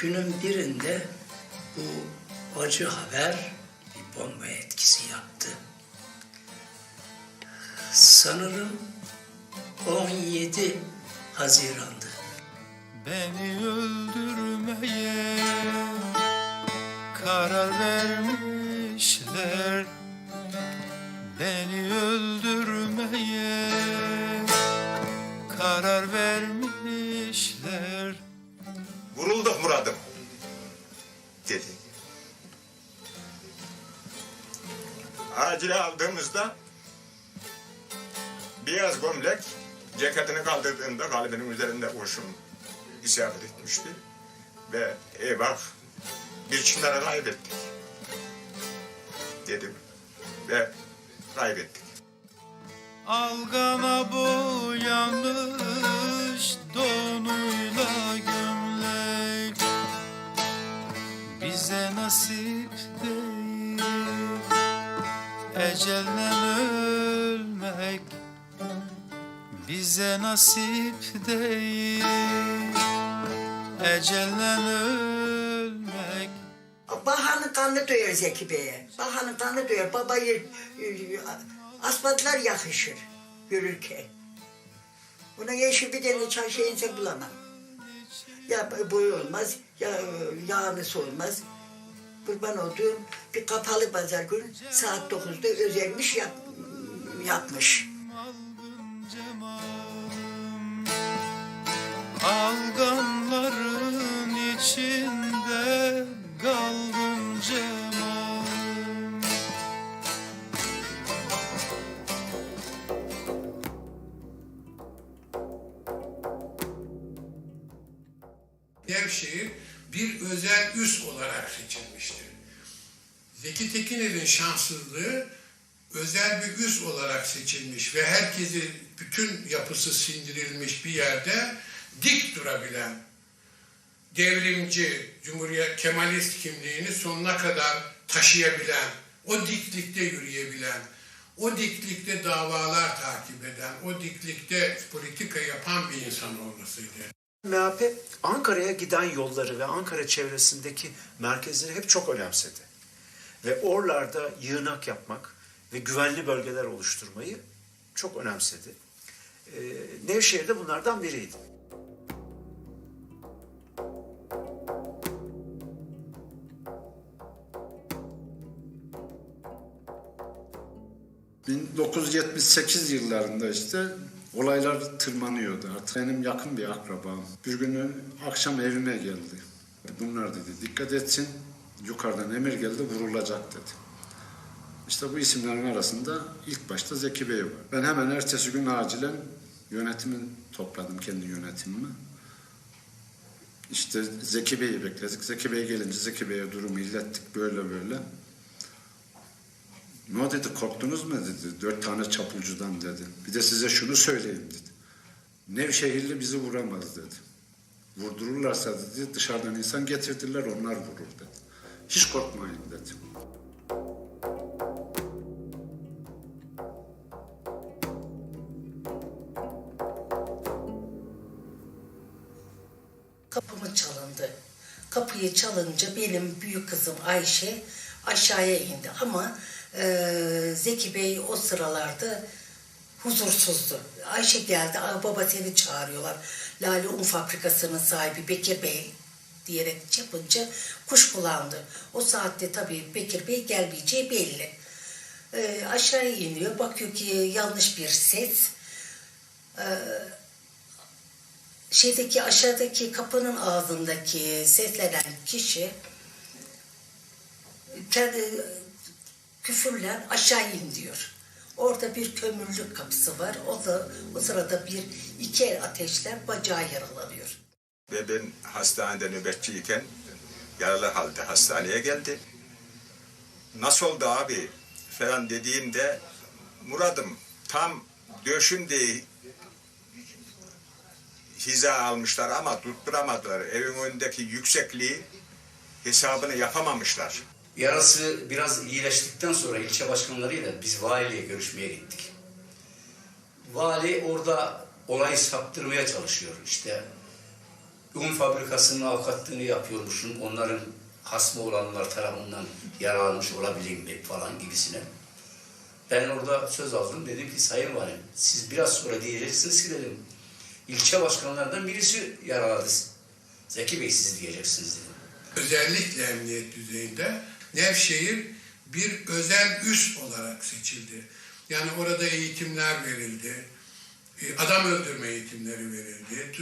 Günün birinde bu acı haber bir bomba etkisi yaptı. Sanırım 17 Haziran'dı. Beni öldürmeye karar vermişler Beni öldürmeye karar vermişler Vurulduk Murad'ım dedi. Acile aldığımızda beyaz gömlek ceketini kaldırdığında kalbinin üzerinde kurşun isabet etmişti. Ve eyvah bir çınarı kaybettik dedim ve kaybettik. Algana boyanmış Ecelle ölmek Bize nasip değil Ecelle ölmek Bahanın kanlı duyuyor Zeki Bey'e. Bahanın kanlı duyuyor. Babayı e, asmadılar yakışır yürürken. Bunun eşi bir tane çay şeyinse bulamam. Ya boyu olmaz, ya e, yağını olmaz. Kurban olduğum bir kapalı pazar gün saat 9'da özelmiş yap, yapmış. Alganların içinde Galgın cemalım Nevşehir bir özel üs olarak seçilmiştir. Zeki Tekiner'in şanssızlığı özel bir üs olarak seçilmiş ve herkesi bütün yapısı sindirilmiş bir yerde dik durabilen, devrimci, cumhuriyet, kemalist kimliğini sonuna kadar taşıyabilen, o diklikte yürüyebilen, o diklikte davalar takip eden, o diklikte politika yapan bir insan olmasıydı. MHP Ankara'ya giden yolları ve Ankara çevresindeki merkezleri hep çok önemsedi. Ve oralarda yığınak yapmak ve güvenli bölgeler oluşturmayı çok önemsedi. Ee, Nevşehir de bunlardan biriydi. Ee, 1978 yıllarında işte olaylar tırmanıyordu artık. Benim yakın bir akrabam bir gün akşam evime geldi. Bunlar dedi dikkat etsin yukarıdan emir geldi vurulacak dedi. İşte bu isimlerin arasında ilk başta Zeki Bey var. Ben hemen ertesi gün acilen yönetimi topladım kendi yönetimimi. İşte Zeki Bey'i bekledik. Zeki Bey gelince Zeki Bey'e durumu ilettik böyle böyle. Ne dedi korktunuz mu dedi. Dört tane çapulcudan dedi. Bir de size şunu söyleyeyim dedi. Nevşehirli bizi vuramaz dedi. Vurdururlarsa dedi dışarıdan insan getirdiler onlar vurur dedi. Hiç korkmayın dedi. Kapımı çalındı. Kapıyı çalınca benim büyük kızım Ayşe aşağıya indi. Ama e, Zeki Bey o sıralarda huzursuzdu. Ayşe geldi, baba seni çağırıyorlar. Lale Un Fabrikası'nın sahibi Bekir Bey diyerek yapınca kuşkulandı. O saatte tabii Bekir Bey gelmeyeceği belli. E, aşağıya iniyor, bakıyor ki yanlış bir ses. şeydeki aşağıdaki kapının ağzındaki seslenen kişi kendi küfürle aşağı in diyor. Orada bir kömürlük kapısı var. O da o sırada bir iki el ateşler bacağı yaralanıyor. Ve ben hastanede nöbetçiyken yaralı halde hastaneye geldi. Nasıl oldu abi falan dediğimde Murad'ım tam döşünde hiza almışlar ama tutturamadılar. Evin önündeki yüksekliği hesabını yapamamışlar. Yarası biraz iyileştikten sonra ilçe başkanlarıyla biz valiyle görüşmeye gittik. Vali orada olayı saptırmaya çalışıyor. İşte un fabrikasının avukatlığını yapıyormuşum. Onların hasmı olanlar tarafından yaralanmış olabilirim mi falan gibisine. Ben orada söz aldım. Dedim ki Sayın Valim siz biraz sonra diyeceksiniz ki dedim ilçe başkanlarından birisi yaraladı. Zeki Bey siz diyeceksiniz dedim. Özellikle emniyet düzeyinde Nevşehir bir özel üs olarak seçildi. Yani orada eğitimler verildi. e, Adam öldürme eğitimleri verildi.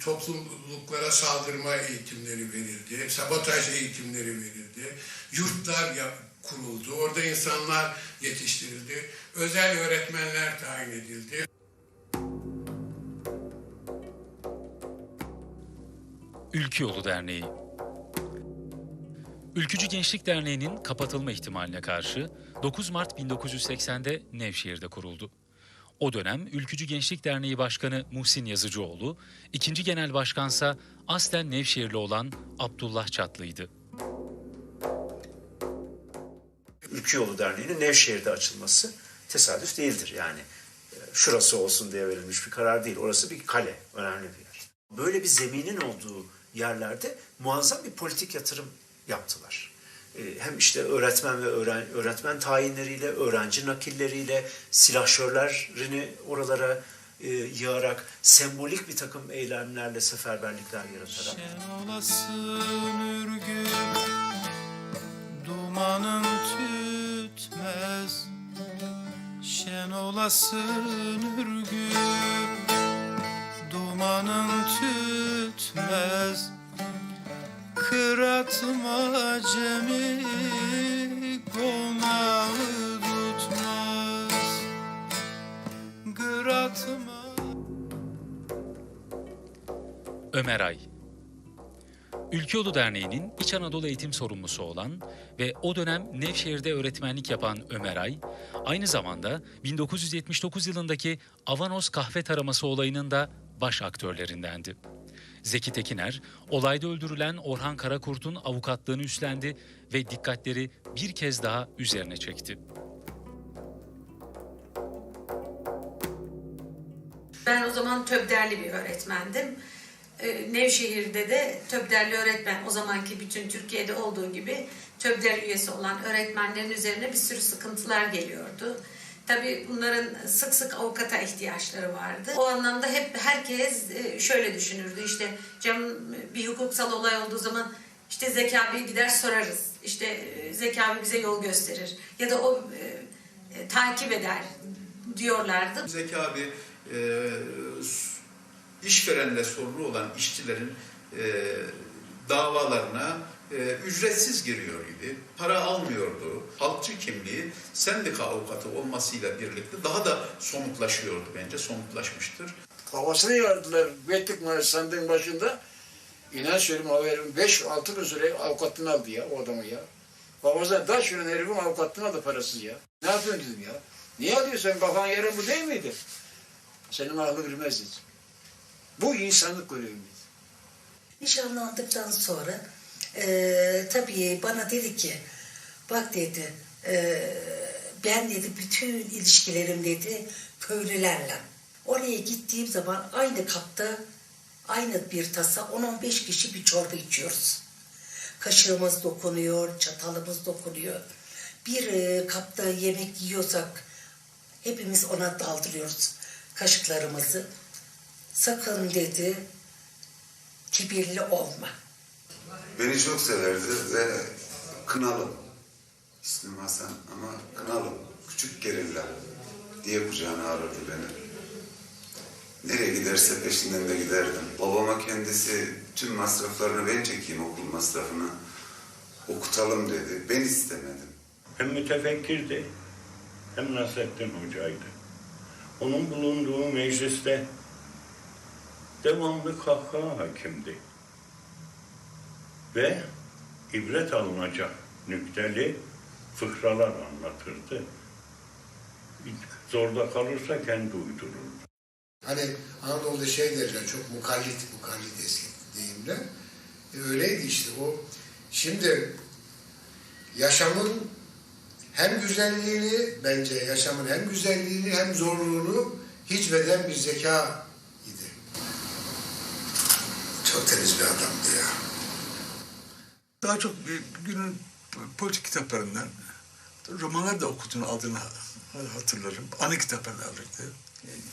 Topluluklara saldırma eğitimleri verildi. Sabotaj eğitimleri verildi. Yurtlar kuruldu. Orada insanlar yetiştirildi. Özel öğretmenler tayin edildi. Ülkü Yolu Derneği Ülkücü Gençlik Derneği'nin kapatılma ihtimaline karşı 9 Mart 1980'de Nevşehir'de kuruldu. O dönem Ülkücü Gençlik Derneği Başkanı Muhsin Yazıcıoğlu, ikinci genel başkansa aslen Nevşehirli olan Abdullah Çatlı'ydı. Ülkü Yolu Derneği'nin Nevşehir'de açılması tesadüf değildir. Yani e, şurası olsun diye verilmiş bir karar değil. Orası bir kale, önemli bir yer. Böyle bir zeminin olduğu yerlerde muazzam bir politik yatırım yaptılar. E, Hem işte öğretmen ve öğren, öğretmen tayinleriyle, öğrenci nakilleriyle, silahşörlerini oralara e, yığarak, sembolik bir takım eylemlerle seferberlikler yaratarak Şen olasın ürgüp Dumanın tütmez Şen olasın ürgüp Dumanın tütmez Kıratma cemi Konağı tutmaz. Kıratma. Ömer Ay. Ülke Derneği'nin İç Anadolu eğitim sorumlusu olan ve o dönem Nevşehir'de öğretmenlik yapan Ömer Ay, aynı zamanda 1979 yılındaki Avanos kahve taraması olayının da baş aktörlerindendi. Zeki Tekiner, olayda öldürülen Orhan Karakurt'un avukatlığını üstlendi ve dikkatleri bir kez daha üzerine çekti. Ben o zaman Töbderli bir öğretmendim. Ee, Nevşehir'de de Töbderli öğretmen o zamanki bütün Türkiye'de olduğu gibi Töbder üyesi olan öğretmenlerin üzerine bir sürü sıkıntılar geliyordu. Tabii bunların sık sık avukata ihtiyaçları vardı. O anlamda hep herkes e, şöyle düşünürdü. İşte canım bir hukuksal olay olduğu zaman işte Zeki abi gider sorarız. İşte e, Zeki abi bize yol gösterir. Ya da o e, e, takip eder diyorlardı. Zeki abi e, işverenle sorumlu olan işçilerin e, davalarına e, ücretsiz giriyor idi. Para almıyordu. Halkçı kimliği sendika avukatı olmasıyla birlikte daha da somutlaşıyordu bence. Somutlaşmıştır. Kafasını yardılar. Vettik mühendisliğinin başında. İnan söyleyeyim haberim 5-6 gün süre avukatlığını aldı ya o adamı ya. Kafasına taş vuran herifin avukatlığını aldı parasız ya. Ne yapıyorsun dedim ya. Niye alıyorsun sen kafan yerin bu değil miydi? Senin aklı girmez dedim. Bu insanlık görevimiz. Nişanlandıktan sonra eee tabii bana dedi ki bak dedi eee, ben dedi bütün ilişkilerim dedi köylülerle. Oraya gittiğim zaman aynı kapta aynı bir tasa 10-15 kişi bir çorba içiyoruz. Kaşığımız dokunuyor, çatalımız dokunuyor. Bir eee, kapta yemek yiyorsak hepimiz ona daldırıyoruz kaşıklarımızı. Sakın dedi kibirli olma. Beni çok severdi ve Kınalım. İsmim Hasan ama Kınalım. Küçük gerilla diye kucağına alırdı beni. Nereye giderse peşinden de giderdim. Babama kendisi tüm masraflarını ben çekeyim okul masrafını. Okutalım dedi. Ben istemedim. Hem mütefekkirdi hem Nasrettin Hoca'ydı. Onun bulunduğu mecliste devamlı kahkaha hakimdi. Ve ibret alınacak nükteli fıkralar anlatırdı. Zorda kalırsa kendi uydururdu. Hani Anadolu'da şey derler çok mukallit, mukallit eski deyimle. E, öyleydi işte o. Şimdi yaşamın hem güzelliğini bence yaşamın hem güzelliğini hem zorluğunu hicveden bir zeka idi. Çok temiz bir adamdı ya. Daha çok bir günün politik kitaplarından romanlar da okuduğunu aldığını hatırlarım. Anı kitaplarını alırdı.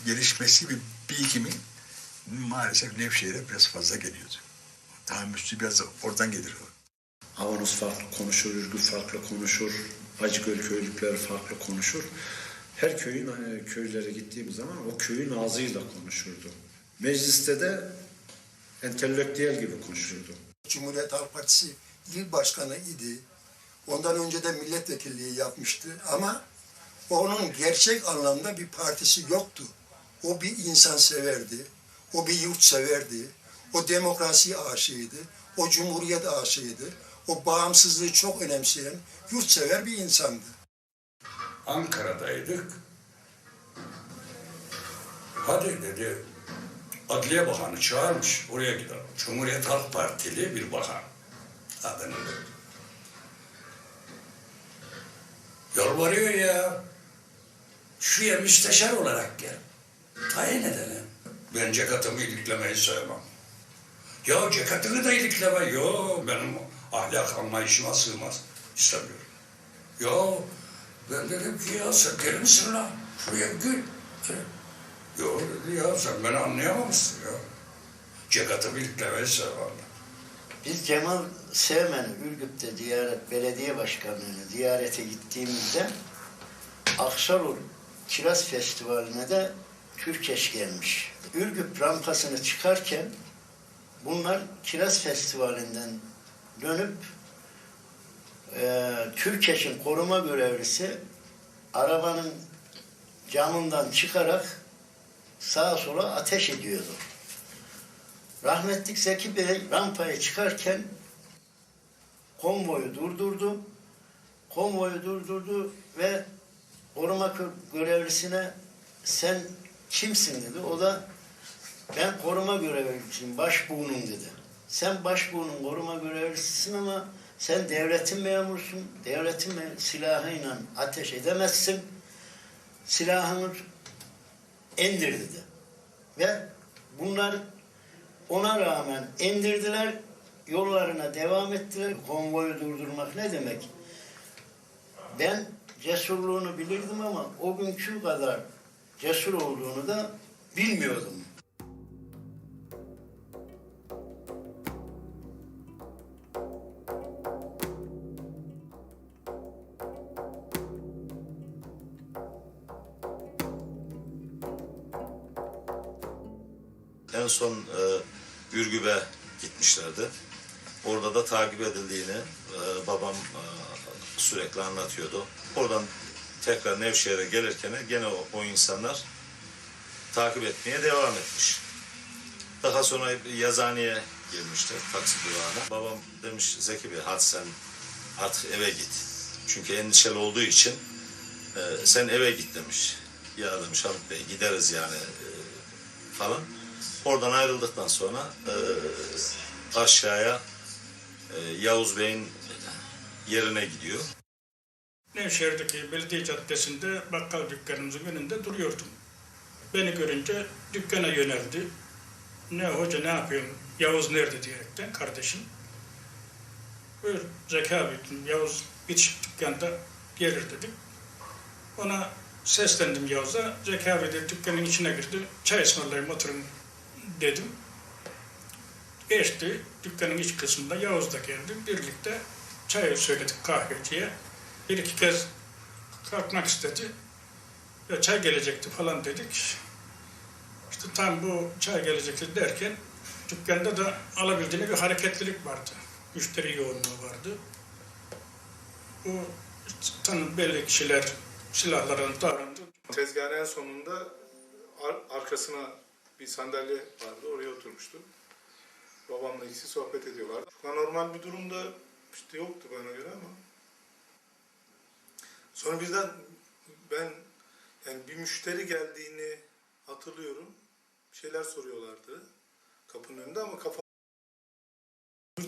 Gelişmesi bir birikimi maalesef Nevşehir'e biraz fazla geliyordu. Tahammülsü biraz da oradan gelir o. Avanos farklı konuşur, Ürgüp farklı konuşur, Acıgöl köylükleri farklı konuşur. Her köyün hani köylere gittiğim zaman o köyün ağzıyla konuşurdu. Mecliste de entelektüel gibi konuşurdu. Cumhuriyet Halk Partisi il başkanı idi. Ondan önce de milletvekilliği yapmıştı ama onun gerçek anlamda bir partisi yoktu. O bir insan severdi, o bir yurt severdi, o demokrasi aşığıydı, o cumhuriyet aşığıydı, o bağımsızlığı çok önemseyen yurtsever bir insandı. Ankara'daydık. Hadi dedi, Adliye Bakanı çağırmış, oraya gidelim. Cumhuriyet Halk Partili bir bakan. Adını. Yalvarıyor ya. Şuraya müsteşar olarak gel. Tayin edelim. Ben cekatımı iliklemeyi sevmem. Ya cekatını da ilikleme. Yo benim ahlak anlayışıma sığmaz. İstemiyorum. Ya ben dedim ki ya sen deli misin lan? Şuraya gül. Yo dedi ya sen beni anlayamamışsın ya. Cekatımı iliklemeyi sevmem. Biz Cemal Sevmen'i Ürgüp'te ziyaret, belediye başkanlığını ziyarete gittiğimizde Aksalur Kiraz Festivali'ne de Türkeş gelmiş. Ürgüp rampasını çıkarken bunlar Kiraz Festivali'nden dönüp e, Türkeş'in koruma görevlisi arabanın camından çıkarak sağa sola ateş ediyordu. Rahmetlik Zeki Bey rampaya çıkarken konvoyu durdurdu. Konvoyu durdurdu ve koruma görevlisine sen kimsin dedi. O da ben koruma görevlisiyim, başbuğunum dedi. Sen başbuğunun koruma görevlisisin ama sen devletin memurusun. Devletin me- silahıyla ateş edemezsin. Silahını indir dedi. Ve bunlar ona rağmen indirdiler, yollarına devam ettiler. Konvoyu durdurmak ne demek? Ben cesurluğunu bilirdim ama o günkü kadar cesur olduğunu da bilmiyordum. En son e, Ürgüp'e gitmişlerdi. Orada da takip edildiğini e, babam e, sürekli anlatıyordu. Oradan tekrar Nevşehir'e gelirken gene o, o insanlar takip etmeye devam etmiş. Daha sonra yazıhaneye girmişler taksi durağına. Babam demiş Zeki Bey hadi sen artık eve git. Çünkü endişeli olduğu için e, sen eve git demiş. Ya demiş Hamit Bey gideriz yani e, falan. Oradan ayrıldıktan sonra e, aşağıya Yavuz Bey'in yerine gidiyor. Nevşehir'deki belediye caddesinde bakkal dükkanımızın önünde duruyordum. Beni görünce dükkana yöneldi. Ne hoca ne yapıyorsun? Yavuz nerede diyerekten kardeşim. Buyur Zeki abi dedim, Yavuz bitişik dükkanda gelir dedik. Ona seslendim Yavuz'a. Zeki abi de dükkanın içine girdi. Çay ısmarlayayım oturun dedim. Geçti. Dükkanın iç kısmında Yavuz da geldi. Birlikte çay söyledik kahveciye. Bir iki kez kalkmak istedi. Ya çay gelecekti falan dedik. İşte tam bu çay gelecekti derken dükkanda da alabildiğine bir hareketlilik vardı. Müşteri yoğunluğu vardı. Bu işte tanım belli kişiler silahlarını davrandı. Tezgahın sonunda ar- arkasına bir sandalye vardı. Oraya oturmuştu. Babamla ikisi sohbet ediyorlardı. Çok anormal bir durumda işte yoktu bana göre ama. Sonra birden ben yani bir müşteri geldiğini hatırlıyorum. Bir şeyler soruyorlardı kapının önünde ama kafa